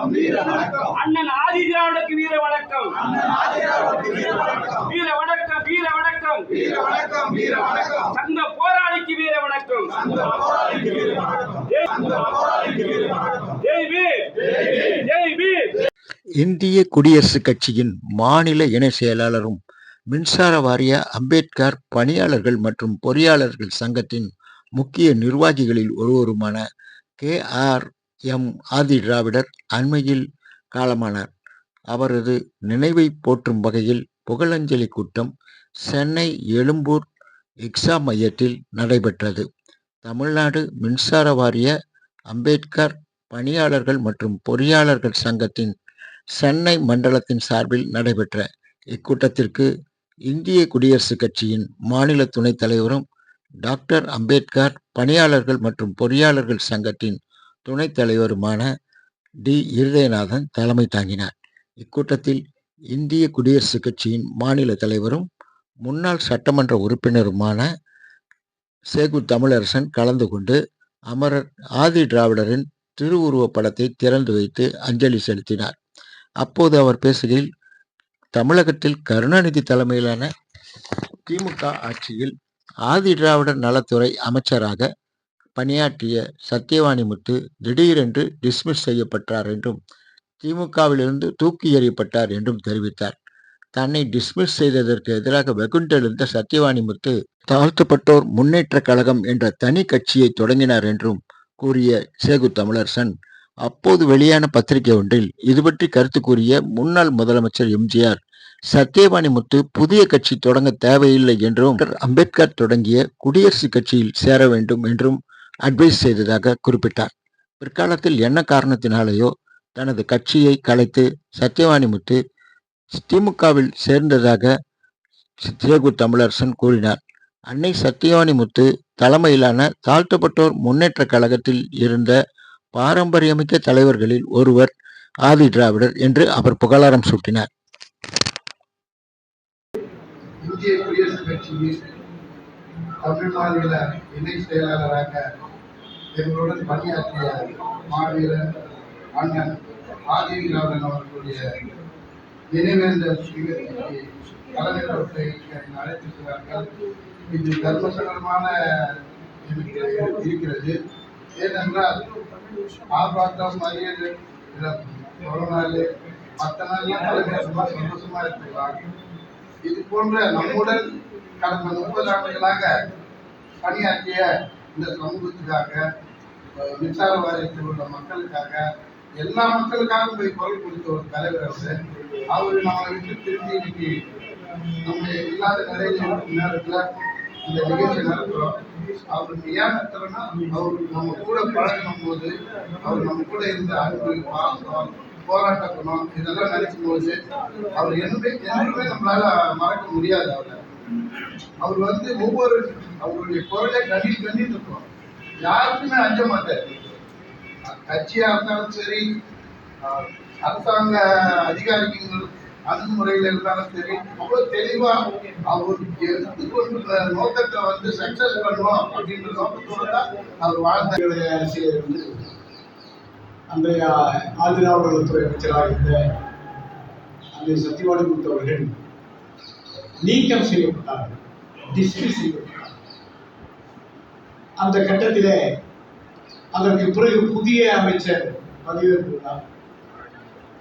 வணக்கம். வீர வணக்கம். அண்ணன் ஆதி திராவிடக்கு வீர வணக்கம். வீர வணக்கம் வீர வணக்கம். வீர வணக்கம் வீர வணக்கம். சங்க போராளிக்கு வீர வணக்கம். அந்த போராளிக்கு வீர வணக்கம். அந்த போராளிக்கு வீர வணக்கம். ஜெய் வீர் ஜெய் வீர் இந்திய குடியரசுக் கட்சியின் மாநில இணை செயலாளரும் மின்சார வாரிய அம்பேத்கர் பணியாளர்கள் மற்றும் பொறியாளர்கள் சங்கத்தின் முக்கிய நிர்வாகிகளில் ஒருவருமான K R M. Adi Dravidar அண்மையில் காலமானார். அவரது நினைவை போற்றும் வகையில் புகழஞ்சலி கூட்டம் சென்னை எழும்பூர் எக்ஸாம் மையத்தில் நடைபெற்றது. தமிழ்நாடு மின்சார வாரிய அம்பேத்கர் பணியாளர்கள் மற்றும் பொறியாளர்கள் சங்கத்தின் சென்னை மண்டலத்தின் சார்பில் நடைபெற்ற இக்கூட்டத்திற்கு இந்திய குடியரசுக் கட்சியின் மாநில துணைத் தலைவரும் டாக்டர் அம்பேத்கர் பணியாளர்கள் மற்றும் பொறியாளர்கள் சங்கத்தின் துணைத் தலைவருமான டி. இருதயநாதன் தலைமை தாங்கினார். இக்கூட்டத்தில் இந்திய குடியரசுக் கட்சியின் மாநில தலைவரும் முன்னாள் சட்டமன்ற உறுப்பினருமான சேகு தமிழரசன் கலந்து கொண்டு அமரர் ஆதி திராவிடரின் திருவுருவப் படத்தை திறந்து வைத்து அஞ்சலி செலுத்தினார். அப்போது அவர் பேசுகையில் தமிழகத்தில் கருணாநிதி தலைமையிலான திமுக ஆட்சியில் ஆதி திராவிடர் நலத்துறை அமைச்சராக பணியாற்றிய சத்தியவாணிமுத்து திடீரென்று டிஸ்மிஸ் செய்யப்பட்டார் என்றும் திமுகவிலிருந்து தூக்கி எறியப்பட்டார் என்றும் தெரிவித்தார். தன்னை டிஸ்மிஸ் செய்ததற்கு எதிராக வெகுண்டெழுந்த சத்தியவாணிமுத்து தாழ்த்தப்பட்டோர் முன்னேற்ற கழகம் என்ற தனி கட்சியை தொடங்கினார் என்றும் கூறிய சேகு தமிழரசன் அப்போது வெளியான பத்திரிகை ஒன்றில் இது பற்றி கருத்து கூறிய முன்னாள் முதலமைச்சர் எம்ஜிஆர் சத்தியவாணிமுத்து புதிய கட்சி தொடங்க தேவையில்லை என்றும் அம்பேத்கர் தொடங்கிய குடியரசுக் கட்சியில் சேர வேண்டும் என்றும் அட்வைஸ் செய்ததாக குறிப்பிட்டார். பிற்காலத்தில் என்ன காரணத்தினாலேயோ தனது கட்சியை கலைத்து சத்தியவாணிமுத்து திமுகவில் சேர்ந்ததாக சேகு தமிழரசன் கூறினார். அன்னை சத்தியவாணிமுத்து தலைமையிலான தாழ்த்தப்பட்டோர் முன்னேற்ற கழகத்தில் இருந்த பாரம்பரியமிக்க தலைவர்களில் ஒருவர் ஆதி திராவிடர் என்று அவர் புகழாரம் சூட்டினார். இந்திய குடியரசுக் கட்சியின் தமிழ் மாநில இணை செயலாளராக எங்களுடன் பணியாற்றிய மாவீரர் அண்ணன் ஆதி அவர்களுடைய நினைவேந்தல் நிகழ்ச்சிக்கு தலைமையை அழைத்திருக்கிறார்கள். இது தர்மசங்கரமான எனக்கு இருக்கிறது. ஏனென்றால் ஆர்ப்பாட்டம் மரியாதை ஒரு நாள் மற்ற நாள்லாம் தலைமையாக சந்தோஷமா இருக்கலாம். இது போன்ற நம்முடன் கடந்த முப்பது ஆண்டுகளாக பணியாற்றிய இந்த சமூகத்துக்காக மின்சார வாரியத்தில் உள்ள மக்களுக்காக எல்லா மக்களுக்காகவும் போய் குரல் கொடுத்த ஒரு தலைவர் அவர். அவர் நம்மளை விட்டு திரும்பி இன்னைக்கு நம்ம இல்லாத நிலையில இருக்கும் நேரத்தில் இந்த நிகழ்ச்சி நடத்துகிறோம் அவருக்கு ஏன் நடத்துறோம்னா அவர் நம்ம கூட பழகும் போது அவர் நம்ம கூட இருந்த அன்பு பாசம் போராட்ட குணம் இதெல்லாம் நினைக்கும் போது அவர் என்னுமே என்றுமே நம்மளால மறக்க முடியாது அவரை. அவர் வந்து ஒவ்வொரு அவருடைய குரலை கண்ணில் கண்ணில் இருக்கும் யாருக்குமே அஞ்ச மாட்டார். கட்சியா இருந்தாலும் சரி அரசாங்க அதிகாரிகள் அணுகுமுறையில் இருந்தாலும் சரி அவ்வளவு தெளிவா அவர் எடுத்துக்கொண்ட நோக்கத்தை வந்து சக்சஸ் பண்ணணும் அப்படின்ற நோக்கத்தோட தான் அவர் வாழ்ந்த அரசியல் வந்து அன்றைய ஆதிராவிடர் துறை அமைச்சராக இருந்த அன்றைய சத்தியவாடி அவர்கள் நீக்கம் செய்யப்பட்டார்கள் டிஸ்மிஸ் செய்யப்பட்டார்கள் அந்த கட்டத்திலே அதற்கு பிறகு புதிய அமைச்சர் பதவியேற்றுள்ளார்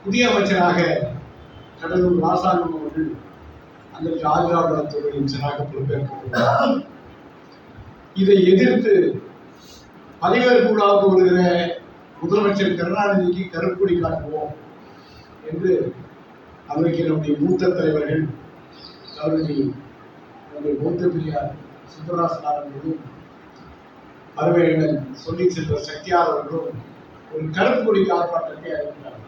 புதிய அமைச்சராக கடலூர் ராசாங்கம் அவர்கள் அன்றைக்கு ஆதிராவிடர் அமைச்சராக இதை எதிர்த்து பதவியேற்பு விழாவுக்கு வருகிற முதலமைச்சர் கருணாநிதிக்கு கருப்பொடி காட்டுவோம் என்று அன்றைக்கு நம்முடைய மூத்த தலைவர்கள் கருணி நம்முடைய பௌத்த பிரியார் சுந்தரராசன் அவர்களும் பரவேணன் சொல்லி சென்ற சக்தியார் அவர்களும் ஒரு கருப்பொடி ஆர்ப்பாட்டத்தை அறிவித்தார்கள்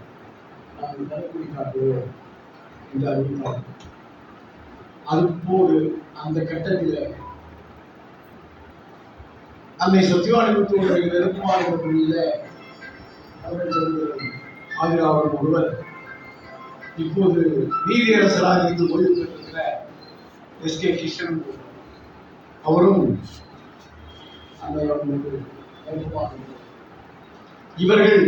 நாங்கள் கருப்பொடி காட்டுவோம் என்று அறிவித்தார்கள். அதுபோது அந்த கட்டத்தில் அன்னை சத்தியவாணிபுத்தூருடைய பகுதியில் அவர்கள் சொல்வது ஆதிராவன் ஒருவர் இப்போது நீதியரசராக இருந்து ஓய்வு எஸ் கே கிஷன். அவரும் அந்த இவர்கள்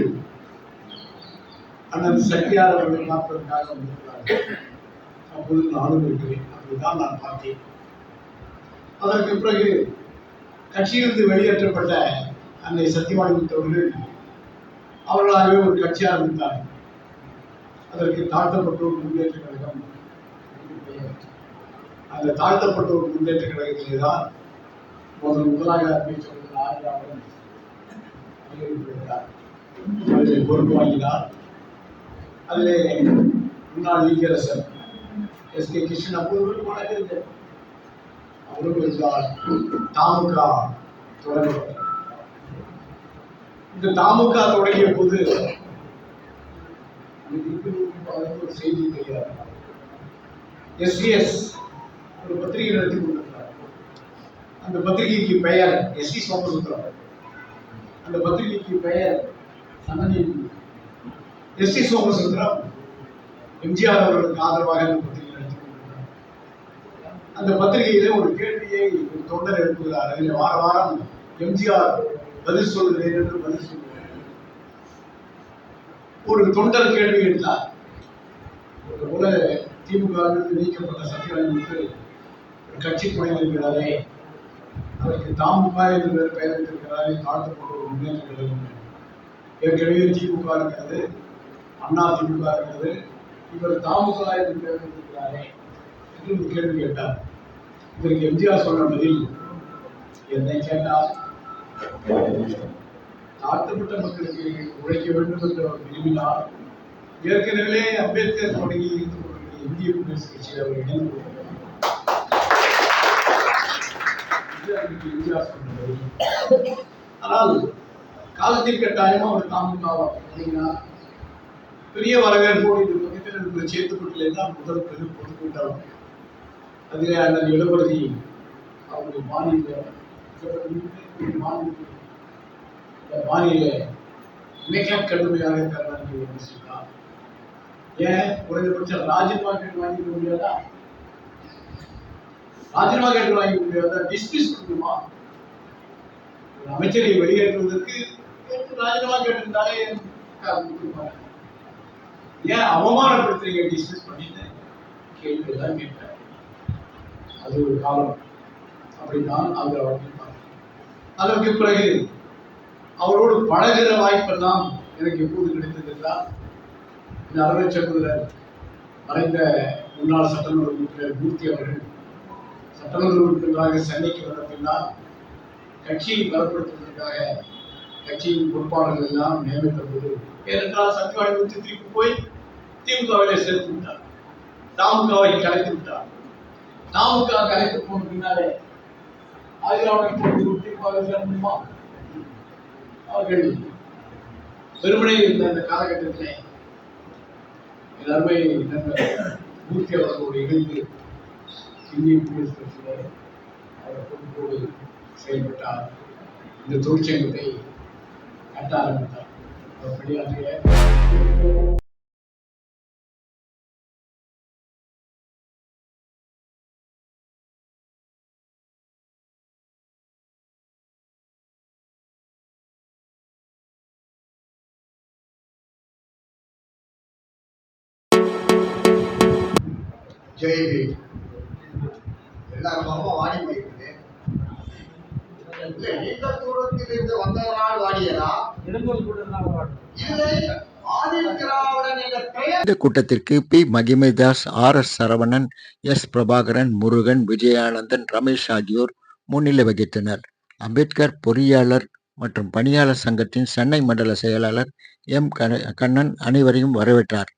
அண்ணன் சக்தியார் அவர்கள் பார்ப்பதற்காக வந்திருக்கிறார்கள். அப்போது நானும் இருக்கிறேன். அப்படிதான் நான் பார்த்தேன். அதற்கு பிறகு கட்சியிலிருந்து வெளியேற்றப்பட்ட அன்னை சத்தியவாணி அவர்கள் அவர்களாகவே ஒரு கட்சி ஆரம்பித்தார். அதற்கு தாழ்த்தப்பட்டோர் முன்னேற்ற கழகம் அந்த தாழ்த்தப்பட்டோர் முன்னேற்ற கழகத்திலே தான் முதல் முதலாக அமைச்சர் ஆயிரம் அதில் பொறுப்பு வாங்கினார். அதிலே முன்னாள் நீதியரசர் எஸ் கே கிருஷ்ணன் அப்போது வழக்கு அவரும் இருந்தால் தாமுகா தொடங்கப்பட்டது இந்த தாமுகா தொடங்கிய போது செய்தி தெரியாது. எஸ்விஎஸ் ஒரு பத்திரிகை நடத்தி கொண்டிருக்கிறார் அந்த பத்திரிகைக்கு பெயர் எஸ் வி சோமசுந்தரம். அந்த பத்திரிகைக்கு பெயர் சனநீதி. எஸ் டி சோமசுந்தரம் எம்ஜிஆர் அவர்களுக்கு ஆதரவாக அந்த பத்திரிகை நடத்தி கொண்டிருக்கிறார் அந்த பத்திரிகையில ஒரு கேள்வியை ஒரு தொண்டர் எழுப்புகிறார். அதில் வார வாரம் எம்ஜிஆர் பதில் சொல்கிறேன் என்று பதில் சொல்கிறேன் ஒரு தொண்டர் கேள்வி கேட்டார். ஒரு திமுகவிலிருந்து நீக்கப்பட்ட சத்யராஜனுக்கு ஒரு கட்சி துணை இருக்கிறாரே அதற்கு தாமுக என்று பெயர் வைத்திருக்கிறாரே. தாழ்த்தப்பட்ட ஒரு முன்னேற்ற கழகம் ஏற்கனவே திமுக இருக்கிறது அண்ணா திமுக இருக்கிறது. இவர் தாமுக என்று பெயர் வைத்திருக்கிறாரே என்று ஒரு கேள்வி கேட்டார். இதற்கு எம்ஜிஆர் சொன்ன பதில் என்னை கேட்டால் தாழ்த்தப்பட்ட மக்களுக்கு உழைக்க வேண்டும் என்று அவர் விரும்பினார் ஏற்கனவே அம்பேத்கர் தொடங்கி இருந்து இந்திய குடியரசு கட்சியில் அவர் இணைந்து ஆனால் காலத்தின் கட்டாயமா அவர் தாமுக அப்படின்னா பெரிய வரவேற்போடு இது பக்கத்தில் இருக்கிற சேத்துப்பட்டில் எல்லாம் முதல் பெரு பொதுக்கூட்டம். அதில் அந்த இளவரசி அவருடைய மாநில மாநில மாநில மிக கடுமையாக கருணாநிதி சொன்னார் ஏன் குறைந்தபட்சம் ராஜினாமா கேட்டு வாங்கிக்க முடியாதா? ராஜினாமா கேட்டு வாங்கிக்க முடியாதா? டிஸ்மிஸ் பண்ணுமா? அமைச்சரை வெளியேற்றுவதற்கு ராஜினாமா கேட்டிருந்தாலே ஏன் அவமானப்படுத்துறீங்க டிஸ்மிஸ் பண்ணிட்டு? கேள்வி எல்லாம் கேட்டார். அது ஒரு காலம். அப்படித்தான் அவர் அவர்கள் அதற்கு பிறகு அவரோடு பழகிற வாய்ப்பெல்லாம் எனக்கு எப்போது கிடைத்தது என்றால் இந்த அறுவை மறைந்த முன்னாள் சட்டமன்ற உறுப்பினர் மூர்த்தி அவர்கள் சட்டமன்ற உறுப்பினராக சென்னைக்கு வந்த பின்னால் கட்சியை பலப்படுத்துவதற்காக கட்சியின் பொறுப்பாளர்கள் எல்லாம் நியமித்த போது ஏனென்றால் சத்தியவாதி மூர்த்தி திருப்பி போய் திமுகவிலே சேர்த்து விட்டார். தாமுகாவை கலைத்து விட்டார். தாமுக கலைத்து போன பின்னாலே ஆதிராவணன் போட்டு திமுகவில் சேர முடியுமா? அவர்கள் பெருமனையில் இருந்த அந்த காலகட்டத்திலே என் அருமை மூர்த்தி அவர்களோடு இணைந்து இந்திய குடியரசு கட்சியிலே அவர் பொறுப்போடு செயல்பட்டார். இந்த தொழிற்சங்கத்தை கட்ட ஆரம்பித்தார். அவர் பணியாற்றிய ஜெயவி எல்லாரும் பக்கமும் வாடி போயிருக்கு நீண்ட தூரத்தில் இருந்து வந்தவரால் வாடியதா? இல்லை இந்த கூட்டத்திற்கு P. Magimaidas R. S. Saravanan S. Prabhakaran Murugan Vijayanandan Ramesh ஆகியோர் முன்னிலை வகித்தனர். அம்பேத்கர் பொறியாளர் மற்றும் பணியாளர் சங்கத்தின் சென்னை மண்டல செயலாளர் எம். கண்ணன் அனைவரையும் வரவேற்றார்.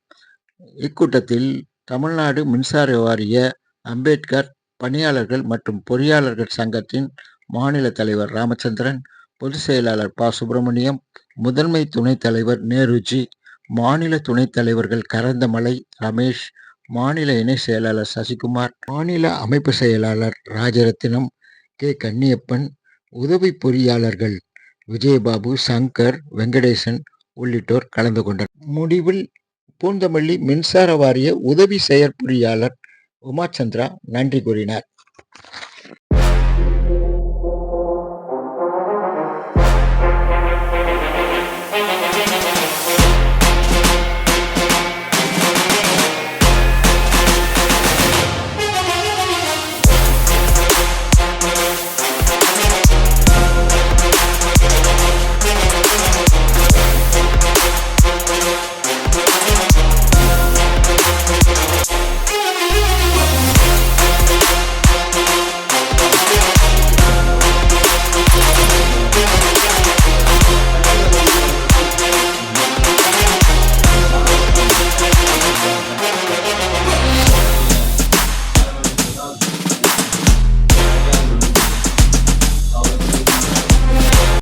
இக்கூட்டத்தில் தமிழ்நாடு மின்சார வாரிய அம்பேத்கர் பணியாளர்கள் மற்றும் பொறியாளர்கள் சங்கத்தின் மாநில தலைவர் ராமச்சந்திரன் பொதுச் செயலாளர் ப. சுப்பிரமணியம் முதன்மை துணைத் தலைவர் நேருஜி மாநில துணைத் தலைவர்கள் கரந்தமலை ரமேஷ் மாநில இணை செயலாளர் சசிகுமார் மாநில அமைப்பு செயலாளர் ராஜரத்தினம் கே. கன்னியப்பன் உதவி பொறியாளர்கள் விஜயபாபு சங்கர் வெங்கடேசன் உள்ளிட்டோர் கலந்து கொண்டனர். முடிவில் பூந்தமல்லி மின்சார வாரிய உதவி செயற்பொறியாளர் உமாச்சந்திரா நன்றி கூறினார்.